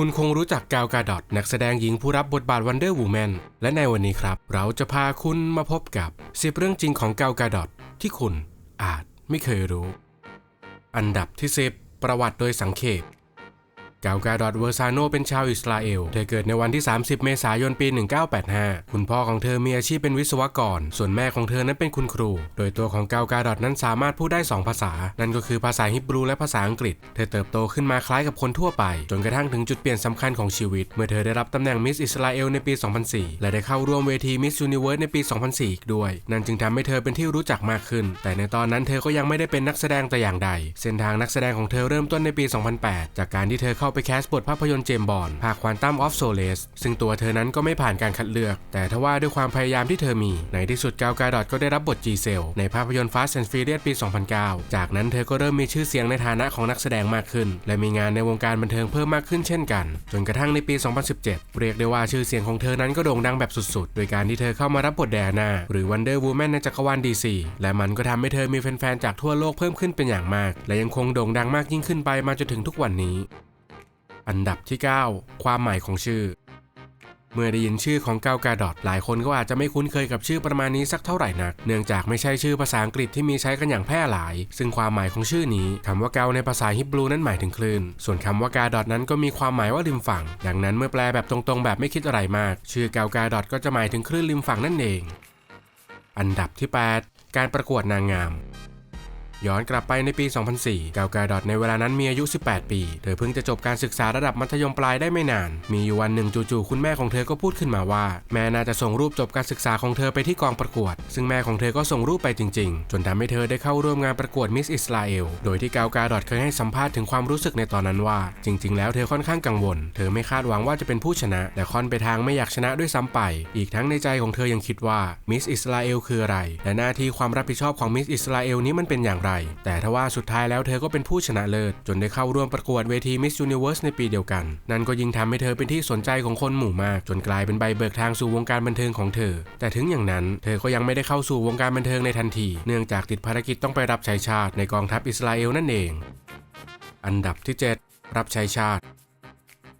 คุณคงรู้จักกาวกาดอตนักแสดงหญิงผู้รับบทบาทวันเดอร์วูแมนและในวันนี้ครับ เราจะพาคุณมาพบกับ10เรื่องจริงของกาวกาดอตที่คุณอาจไม่เคยรู้ อันดับที่ 10 ประวัติโดยสังเขป กาวกาดอตเวอร์ซาโนเป็นชาวอิสราเอล เธอเกิดในวันที่ 30 เมษายนปี 1985 คุณพ่อของเธอมีอาชีพเป็นวิศวกร ส่วนแม่ของเธอนั้นเป็นคุณครู โดยตัวของกาวกาดอตนั้นสามารถพูดได้ 2 ภาษา นั่นก็คือภาษาฮิบรูและภาษาอังกฤษ เธอเติบโตขึ้นมาคล้ายกับคนทั่วไป จนกระทั่งถึงจุดเปลี่ยนสำคัญของชีวิต เมื่อเธอได้รับตำแหน่งมิสอิสราเอลในปี 2004 และได้เข้าร่วมเวทีมิสยูนิเวิร์สในปี 2004 อีกด้วย นั่นจึงทำให้เธอเป็นที่รู้จักมากขึ้น แต่ในตอนนั้นเธอก็ยังไม่ได้เป็นนักแสดงแต่อย่างใด เส้นทางนักแสดงของเธอเริ่มต้นในปี 2008 จากการที่เธอเข้าไปแคสบทภาพยนตร์เจมบอนภาคควอนตัมออฟโซเลสซึ่งตัวเธอนั้นก็ไม่ผ่านการคัดเลือก แต่ทว่าด้วยความพยายามที่เธอมี ในที่สุดกาวกาดอตก็ได้รับบทจีเซลในภาพยนตร์ Fast and Furious ปี 2009 จากนั้นเธอก็เริ่มมีชื่อเสียงในฐานะของนักแสดงมากขึ้น และมีงานในวงการบันเทิงเพิ่มมากขึ้นเช่นกัน จนกระทั่งในปี 2017 เรียกได้ว่าชื่อเสียงของเธอนั้นก็โด่งดังแบบสุดๆ โดยการที่เธอเข้ามารับบทแดนาหรือ Wonder Woman ในจักรวาล DC และมันก็ทำให้เธอมีแฟนๆจากทั่วโลกเพิ่มขึ้นเป็นอย่างมาก และยังคงโด่งดังมากยิ่งขึ้นไปมาจนถึงทุกวันนี้ อันดับที่ 9 ความหมายของชื่อ เมื่อได้ยินชื่อของกาวกาดอตหลายคนก็อาจจะไม่คุ้นเคยกับชื่อประมาณนี้สักเท่าไหร่นัก เนื่องจากไม่ใช่ชื่อภาษาอังกฤษที่มีใช้กันอย่างแพร่หลาย ซึ่งความหมายของชื่อนี้คำว่าเกาในภาษาฮิบรูนั้นหมายถึงคลื่น ส่วนคำว่ากาดอตนั้นก็มีความหมายว่าริมฝั่ง ดังนั้นเมื่อแปลแบบตรงๆ แบบไม่คิดอะไรมาก ชื่อกาวกาดอตก็จะหมายถึงคลื่นริมฝั่งนั่นเอง อันดับที่ 8 การประกวดนางงาม ย้อนกลับไปในปี 2004 กาวกาดอตในเวลานั้นมีอายุ 18 ปี เธอเพิ่งจะจบการศึกษาระดับมัธยมปลายได้ไม่นาน มีอยู่วันหนึ่งจู่ๆคุณแม่ของเธอก็พูดขึ้นมาว่า แม่น่าจะส่งรูปจบการศึกษาของเธอไปที่กองประกวด ซึ่งแม่ของเธอก็ส่งรูปไปจริงๆ จนทำให้เธอได้เข้าร่วมงานประกวดมิสอิสราเอล โดยที่กาวกาดอตเคยให้สัมภาษณ์ถึงความรู้สึกในตอนนั้นว่า จริง ๆ แล้วเธอค่อนข้างกังวล เธอไม่คาดหวังว่าจะเป็นผู้ชนะ แต่ค่อนไปทางไม่อยากชนะด้วยซ้ำไป อีกทั้งในใจของเธอยังคิดว่ามิสอิสราเอลคืออะไร และหน้าที่ความรับผิดชอบของมิสอิสราเอลนี้มันเป็นอย่างไรแต่ทว่าสุดท้ายแล้วเธอก็เป็นผู้ชนะเลิศ จนได้เข้าร่วมประกวดเวที Miss Universe ในปีเดียวกัน นั่นก็ยิ่งทำให้เธอเป็นที่สนใจของคนหมู่มาก จนกลายเป็นใบเบิกทางสู่วงการบันเทิงของเธอ แต่ถึงอย่างนั้น เธอก็ยังไม่ได้เข้าสู่วงการบันเทิงในทันที เนื่องจากติดภารกิจต้องไปรับใช้ชาติในกองทัพอิสราเอลนั่นเอง อันดับที่ 7 รับใช้ชาติ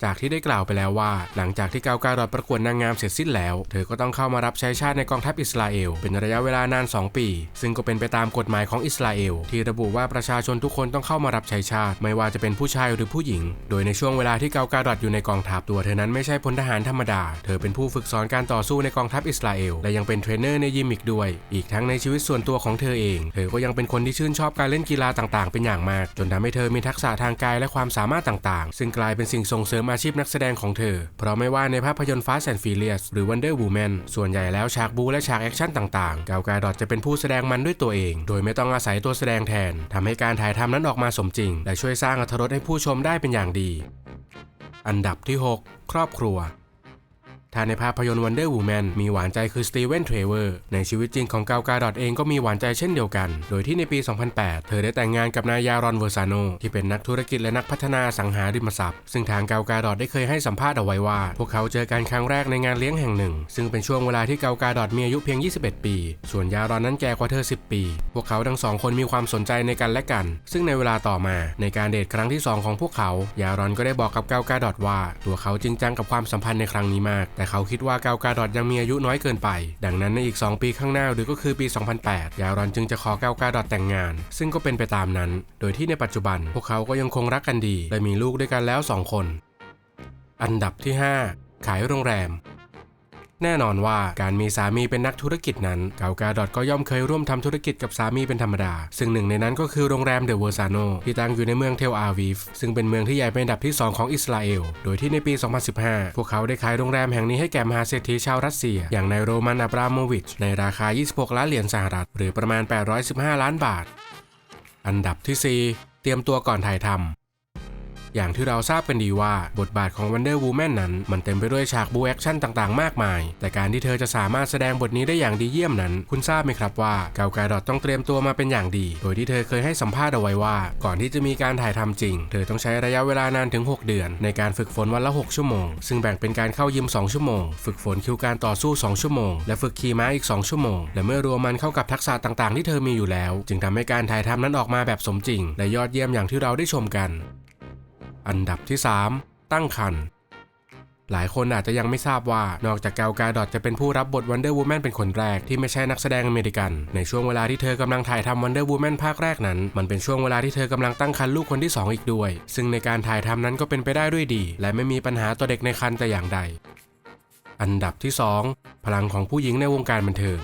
จากที่ได้กล่าวไปแล้วว่า หลังจากที่กาวการอดประกวดนางงามเสร็จสิ้นแล้ว เธอก็ต้องเข้ามารับใช้ชาติในกองทัพอิสราเอล เป็นระยะเวลานาน 2 ปี ซึ่งก็เป็นไปตามกฎหมายของอิสราเอล ที่ระบุว่าประชาชนทุกคนต้องเข้ามารับใช้ชาติ ไม่ว่าจะเป็นผู้ชายหรือผู้หญิง โดยในช่วงเวลาที่กาวการอดอยู่ในกองทัพตัวเธอนั้นไม่ใช่พลทหารธรรมดา เธอเป็นผู้ฝึกสอนการต่อสู้ในกองทัพอิสราเอลและยังเป็นเทรนเนอร์ในยิมอีกด้วย อีกทั้งในชีวิตส่วนตัวของเธอเอง เธอก็ยังเป็นคนที่ชื่นชอบการเล่นกีฬาต่างๆ เป็นอย่างมาก จนทำให้เธอมีทักษะทางกายและความสามารถต่างๆ ซึ่งกลายเป็นสิ่งส่งเสริมอาชีพนักแสดงของเธอ เพราะไม่ว่าในภาพยนตร์ Fast and Furious หรือ Wonder Woman ส่วนใหญ่แล้วฉากบูและฉากแอคชั่นต่างๆ กาวกาดอตจะเป็นผู้แสดงมันด้วยตัวเอง โดยไม่ต้องอาศัยตัวแสดงแทนทำให้การถ่ายทำนั้นออกมาสมจริง และช่วยสร้างอรรถรสให้ผู้ชมได้เป็นอย่างดี อันดับที่ 6 ครอบครัว ถ้าในภาพยนตร์ Wonder Woman มีหวานใจคือสตีเวนเทรเวอร์ในชีวิตจริงของกาวกาดอตเองก็มีหวานใจเช่นเดียวกัน โดยที่ในปี 2008 เธอได้แต่งงานกับนายยารอนเวอร์ซาโนที่เป็นนักธุรกิจและนักพัฒนาสังหาริมทรัพย์ ซึ่งทางกาวกาดอตได้เคยให้สัมภาษณ์เอาไว้ว่า พวกเขาเจอกันครั้งแรกในงานเลี้ยงแห่งหนึ่ง ซึ่งเป็นช่วงเวลาที่กาวกาดอตมีอายุเพียง 21 ปี ส่วนยารอนนั้นแก่กว่าเธอ 10 ปี พวกเขาทั้งสองคนมีความสนใจในกันและกัน ซึ่งในเวลาต่อมาในการเดทครั้งที่สองของพวกเขา ยารอนก็ได้บอกกับกาวกาดอตว่า ตัวเขาจริงจังกับความสัมพันธ์ในครั้งนี้มากแต่เขาคิดว่ากาวกาดอดยังมีอายุน้อยเกินไป ดังนั้นในอีก 2 ปีข้างหน้าหรือก็คือปี 2008 ยารอนจึงจะขอกาวกาดอดแต่งงาน ซึ่งก็เป็นไปตามนั้น โดยที่ในปัจจุบัน พวกเขาก็ยังคงรักกันดีและมีลูกด้วยกันแล้ว 2 คน อันดับที่ 5 ขายโรงแรม แน่นอนว่าการมีสามีเป็นนักธุรกิจนั้น เกากาดอตก็ย่อมเคยร่วมทำธุรกิจกับสามีเป็นธรรมดา ซึ่งหนึ่งในนั้นก็คือโรงแรมเดอะเวอร์ซาโนที่ตั้งอยู่ในเมืองเทลอาวีฟซึ่งเป็นเมืองที่ใหญ่เป็นอันดับที่ 2 ของอิสราเอล โดยที่ในปี 2015 พวกเขาได้ขายโรงแรมแห่งนี้ให้แก่มหาเศรษฐีชาวรัสเซีย อย่างนายโรมันอับราโมวิชในราคา 26 ล้านเหรียญสหรัฐ หรือประมาณ 815 ล้านบาท อันดับที่ 4 เตรียมตัวก่อนถ่ายทำ อย่างที่เราทราบกันดีว่าบทบาทของ Wonder Woman นั้น มันเต็มไปด้วยฉากบูแอคชั่นต่างๆ มากมาย แต่การที่เธอจะสามารถแสดงบทนี้ได้อย่างดีเยี่ยมนั้น คุณทราบไหมครับว่าเกาการดอตต้องเตรียมตัวมาเป็นอย่างดี โดยที่เธอเคยให้สัมภาษณ์เอาไว้ว่า ก่อนที่จะมีการถ่ายทำจริง เธอต้องใช้ระยะเวลานานถึง 6 เดือน ในการฝึกฝนวันละ 6 ชั่วโมง ซึ่งแบ่งเป็นการเข้ายิม 2 ชั่วโมง ฝึกฝนคิวการต่อสู้ 2 ชั่วโมง และฝึกขี่ม้าอีก 2 ชั่วโมง และเมื่อรวมมันเข้ากับทักษะต่างๆ ที่เธอมีอยู่แล้ว จึงทำให้การถ่ายทำนั้นออกมาแบบสมจริง และยอดเยี่ยมอย่างที่เราได้ชมกัน อันดับที่ 3 ตั้งครรภ์หลายคนอาจจะยังไม่ทราบว่านอกจากเกลกาดอตจะเป็นผู้รับบท Wonder Woman เป็นคนแรกที่ไม่ใช่นักแสดงอเมริกัน ในช่วงเวลาที่เธอกำลังถ่ายทำ Wonder Woman ภาคแรกนั้น มันเป็นช่วงเวลาที่เธอกำลังตั้งครรภ์ลูกคนที่ 2 อีกด้วย ซึ่งในการถ่ายทำนั้นก็เป็นไปได้ด้วยดี และไม่มีปัญหาต่อเด็กในครรภ์แต่อย่างใด อันดับที่ 2 พลังของผู้หญิงในวงการบันเทิง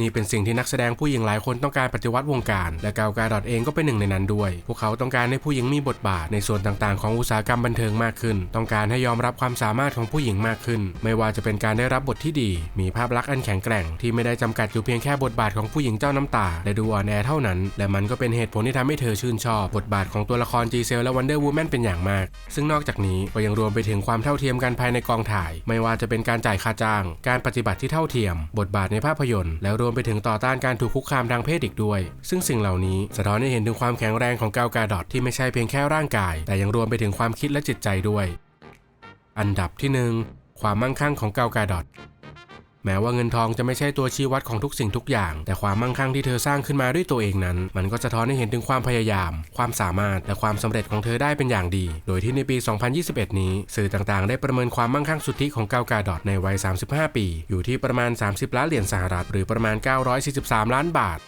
นี่เป็นสิ่งที่นักแสดงผู้หญิงหลายคนต้องการปฏิวัติวงการ และกาวกาดอทเองก็เป็นหนึ่งในนั้นด้วย พวกเขาต้องการให้ผู้หญิงมีบทบาทในส่วนต่างๆ ของอุตสาหกรรมบันเทิงมากขึ้น ต้องการให้ยอมรับความสามารถของผู้หญิงมากขึ้น ไม่ว่าจะเป็นการได้รับบทที่ดี มีภาพลักษณ์อันแข็งแกร่งที่ไม่ได้จำกัดอยู่เพียงแค่บทบาทของผู้หญิงเจ้าน้ำตาและดูอ่อนแอเท่านั้น และมันก็เป็นเหตุผลที่ทำให้เธอชื่นชอบ บทบาทของตัวละครจีเซลและวันเดอร์วูแมนเป็นอย่างมาก ซึ่งนอกจากนี้ก็ยังรวมไปถึงความเท่าเทียมกันภายในกองถ่าย ไม่ว่าจะเป็นการจ่ายค่าจ้าง การปฏิบัติที่เท่าเทียม บทบาทในภาพยนตร์แล้วรวมไปถึงต่อต้านการถูกคุกคามทางเพศอีกด้วย ซึ่งสิ่งเหล่านี้สะท้อนให้เห็นถึงความแข็งแรงของกาวกาดอทที่ไม่ใช่เพียงแค่ร่างกาย แต่ยังรวมไปถึงความคิดและจิตใจด้วย อันดับที่หนึ่งความมั่งคั่งของกาวกาดอท แม้ว่าเงินทองจะไม่ใช่ตัวชี้วัดของทุกสิ่งทุกอย่าง แต่ความมั่งคั่งที่เธอสร้างขึ้นมาด้วยตัวเองนั้น มันก็จะท้อนให้เห็นถึงความพยายาม ความสามารถและความสำเร็จของเธอได้เป็นอย่างดี โดยที่ในปี 2021 นี้ สื่อต่างๆ ได้ประเมินความมั่งคั่งสุทธิของกากาดอดในวัย 35 ปี อยู่ที่ประมาณ 30 ล้านเหรียญสหรัฐหรือประมาณ 943 ล้านบาท